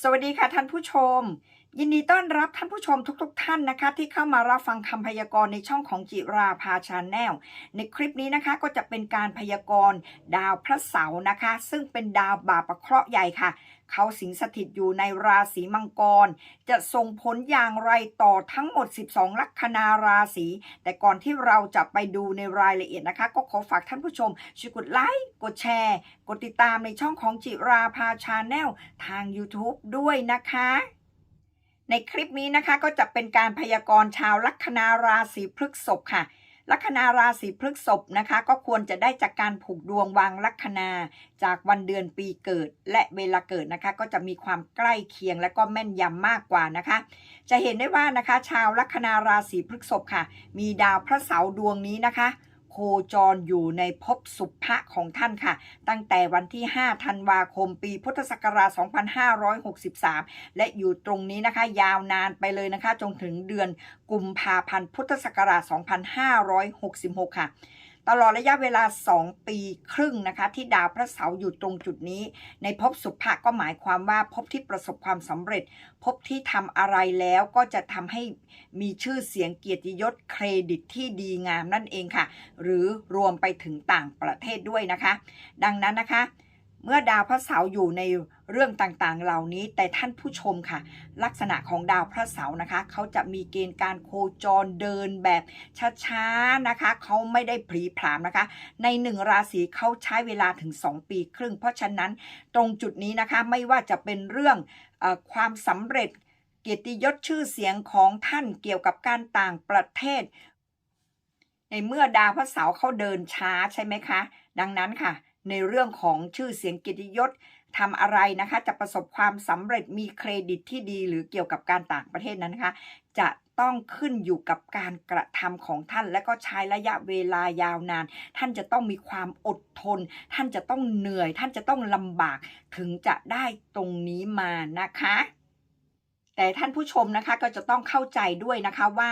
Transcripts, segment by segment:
สวัสดีค่ะท่านผู้ชม ยินดีต้อนรับท่านผู้ชมทุกๆทท่านนะคะ ที่เข้ามารับฟังคำพยากรณ์ในช่องของจิราภาชาแนลในคลิปนี้นะคะก็จะเป็นการพยากรณ์ดาวพระเสาร์นะคะ ซึ่งเป็นดาวบาปเคราะห์ใหญ่ค่ะ เขาสิงสถิตอยู่ในราศีมังกร จะส่งผลอย่างไรต่อทั้งหมด 12 ลัคนาราศี แต่ก่อนที่เราจะไปดูในรายละเอียดนะคะ ก็ขอฝากท่านผู้ชมช่วยกดไลค์ กดแชร์ กดติดตามในช่องของจิราภาชาแนลทาง YouTube ด้วยนะคะในคลิปนี้นะคะก็จะเป็นการพยากรณ์ชาวลัคนาราศีพฤษภค่ะ ลัคนาราศีพฤษภนะคะ ก็ควรจะได้จากการผูกดวงวางลัคนาจากวันเดือนปีเกิด และเวลาเกิดนะคะ ก็จะมีความใกล้เคียงและก็แม่นยำมากกว่านะคะ จะเห็นได้ว่านะคะ ชาวลัคนาราศีพฤษภค่ะ มีดาวพระเสาร์ดวงนี้นะคะ โคจรอยู่ในภพสุภะของท่านค่ะ ตั้งแต่วันที่ 5 ธันวาคม ปีพุทธศักราช 2563 และอยู่ตรงนี้นะคะ ยาวนานไปเลยนะคะ จนถึงเดือนกุมภาพันธ์ พุทธศักราช 2566 ค่ะ ตลอดระยะเวลา 2 ปีครึ่งนะคะ ที่ดาวพระเสาร์อยู่ตรงจุดนี้ ในภพสุภะก็หมายความว่าภพที่ประสบความสำเร็จภพที่ทำอะไรแล้วก็จะทำให้มีชื่อเสียงเกียรติยศเครดิตที่ดีงามนั่นเองค่ะ หรือรวมไปถึงต่างประเทศด้วยนะคะ ดังนั้นนะคะ เมื่อดาวพระเสาร์อยู่ในเรื่องต่างๆ เหล่านี้ แต่ท่านผู้ชมค่ะ ลักษณะของดาวพระเสาร์นะคะ เขาจะมีเกณฑ์การโคจรเดินแบบช้าๆนะคะ เขาไม่ได้ผลีผลามนะคะ ในหนึ่งราศีเขาใช้เวลาถึง 2 ปีครึ่ง เพราะฉะนั้นตรงจุดนี้นะคะไม่ว่าจะเป็นเรื่องอความสำเร็จเกียรติยศชื่อเสียงของท่านเกี่ยวกับการต่างประเทศ ในเมื่อดาวพระเสาร์เขาเดินช้าใช่ไหมคะ ดังนั้นค่ะ ในเรื่องของชื่อเสียงกิติยศทำอะไรนะคะ จะประสบความสำเร็จมีเครดิตที่ดีหรือเกี่ยวกับการต่างประเทศนั้นนะคะ จะต้องขึ้นอยู่กับการกระทำของท่าน และก็ใช้ระยะเวลายาวนาน ท่านจะต้องมีความอดทน ท่านจะต้องเหนื่อย ท่านจะต้องลำบากถึงจะได้ตรงนี้มานะคะ แต่ท่านผู้ชมนะคะก็จะต้องเข้าใจด้วยนะคะว่า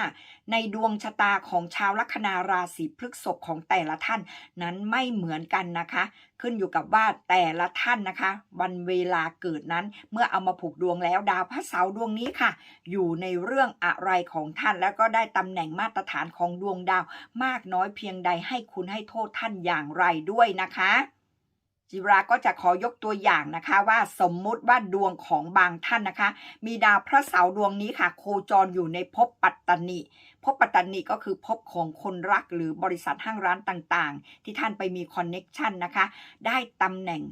ในดวงชะตาของชาวลัคนาราศีพฤษภของแต่ละท่านนั้นไม่เหมือนกันนะคะ ขึ้นอยู่กับว่าแต่ละท่านนะคะ วันเวลาเกิดนั้นเมื่อเอามาผูกดวงแล้วดาวพระเสาร์ดวงนี้ค่ะ อยู่ในเรื่องอะไรของท่านแล้วก็ได้ตำแหน่งมาตรฐานของดวงดาว มากน้อยเพียงใดให้คุณให้โทษท่านอย่างไรด้วยนะคะ จิราก็จะขอยกตัวอย่างนะคะว่าสมมุติว่าดวงของบางท่านนะคะ มีดาวพระเสาร์ดวงนี้ค่ะ โคจรอยู่ในภพปัตตนิภพปัตตนิก็คือภพของคนรักหรือบริษัทห้างร้านต่างๆ ที่ท่านไปมีคอนเน็กชันนะคะ ได้ตำแหน่ง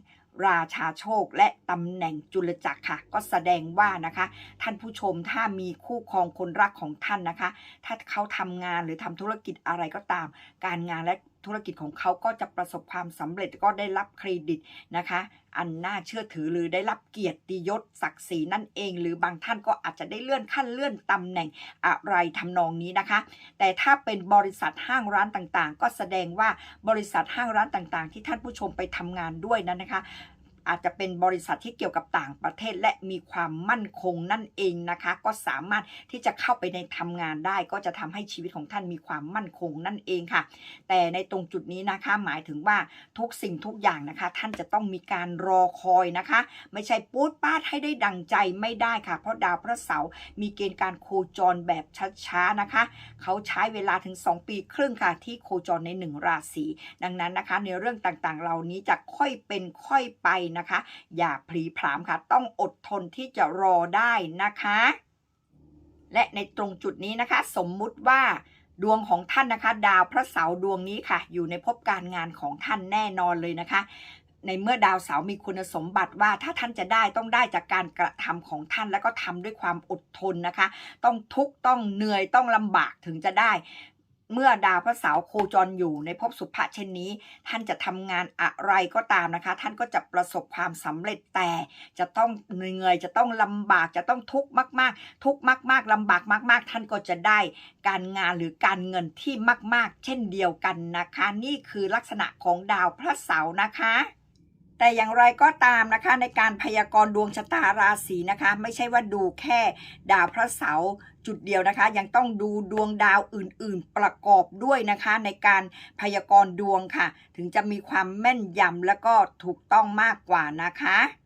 ราชาโชคและตำแหน่งจุลจักรค่ะ ก็แสดงว่านะคะ ท่านผู้ชมถ้ามีคู่ครองคนรักของท่านนะคะ ถ้าเขาทำงานหรือทำธุรกิจอะไรก็ตาม การงานและ ธุรกิจของเขาก็จะประสบความสำเร็จก็ได้รับเครดิตนะคะ อันน่าเชื่อถือหรือได้รับเกียรติยศศักดิ์ศรีนั่นเอง หรือบางท่านก็อาจจะได้เลื่อนขั้นเลื่อนตำแหน่งอะไรทำนองนี้นะคะ แต่ถ้าเป็นบริษัทห้างร้านต่างๆ ก็แสดงว่าบริษัทห้างร้านต่างๆ ที่ท่านผู้ชมไปทำงานด้วยนั้นนะคะ อาจจะเป็นบริษัทที่เกี่ยวกับต่างประเทศและมีความมั่นคงนั่นเองนะคะ ก็สามารถที่จะเข้าไปในทำงานได้ ก็จะทำให้ชีวิตของท่านมีความมั่นคงนั่นเองค่ะ แต่ในตรงจุดนี้นะคะหมายถึงว่าทุกสิ่งทุกอย่างนะคะ ท่านจะต้องมีการรอคอยนะคะ ไม่ใช่ปูดป้าดให้ได้ดังใจไม่ได้ค่ะ เพราะดาวพระเสาร์มีเกณฑ์การโคจรแบบช้าๆนะคะ เขาใช้เวลาถึง 2 ปีครึ่งค่ะที่โคจรในหนึ่งราศีดังนั้นนะคะ ในเรื่องต่างๆ เหล่านี้จะค่อยเป็นค่อยไปนะคะ อย่าพลีพรามค่ะ ต้องอดทนที่จะรอได้นะคะ และในตรงจุดนี้นะคะ สมมุติว่าดวงของท่านนะคะ ดาวพระเสาร์ดวงนี้ค่ะ อยู่ในภพการงานของท่านแน่นอนเลยนะคะ ในเมื่อดาวเสาร์มีคุณสมบัติว่าถ้าท่านจะได้ต้องได้จากการกระทำของท่านแล้วก็ทำด้วยความอดทนนะคะ ต้องทุกต้องเหนื่อยต้องลำบากถึงจะได้ เมื่อดาวพระเสาร์โคจรอยู่ในภพสุภะเช่นนี้ ท่านจะทำงานอะไรก็ตามนะคะ ท่านก็จะประสบความสำเร็จแต่ จะต้องเหนื่อยจะต้องลำบากจะต้องทุกข์มาก ๆ ทุกข์มาก ๆลำบากมาก ๆ ท่านก็จะได้การงานหรือการเงินที่มาก ๆ เช่นเดียวกันนะคะ นี่คือลักษณะของดาวพระเสาร์นะคะ แต่อย่างไรก็ตามนะคะในการพยากรณ์ดวงชะตาราศีนะคะ ไม่ใช่ว่าดูแค่ดาวพระเสาร์จุดเดียวนะคะ ยังต้องดูดวงดาวอื่น ๆ ประกอบด้วยนะคะ ในการพยากรณ์ดวงค่ะ ถึงจะมีความแม่นยำและก็ถูกต้องมากกว่านะคะ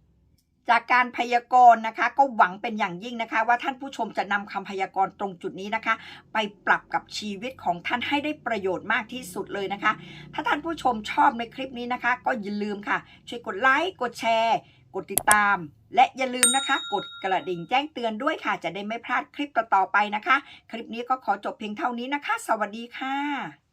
จากการพยากรณ์นะคะ ก็หวังเป็นอย่างยิ่งนะคะ ว่าท่านผู้ชมจะนำคำพยากรณ์ตรงจุดนี้นะคะ ไปปรับกับชีวิตของท่านให้ได้ประโยชน์มากที่สุดเลยนะคะ ถ้าท่านผู้ชมชอบในคลิปนี้นะคะ ก็อย่าลืมค่ะ ช่วยกดไลค์กดแชร์ กดติดตาม และอย่าลืมนะคะ กดกระดิ่งแจ้งเตือนด้วยค่ะ จะได้ไม่พลาดคลิปต่อๆไปนะคะ คลิปนี้ก็ขอจบเพียงเท่านี้นะคะ สวัสดีค่ะ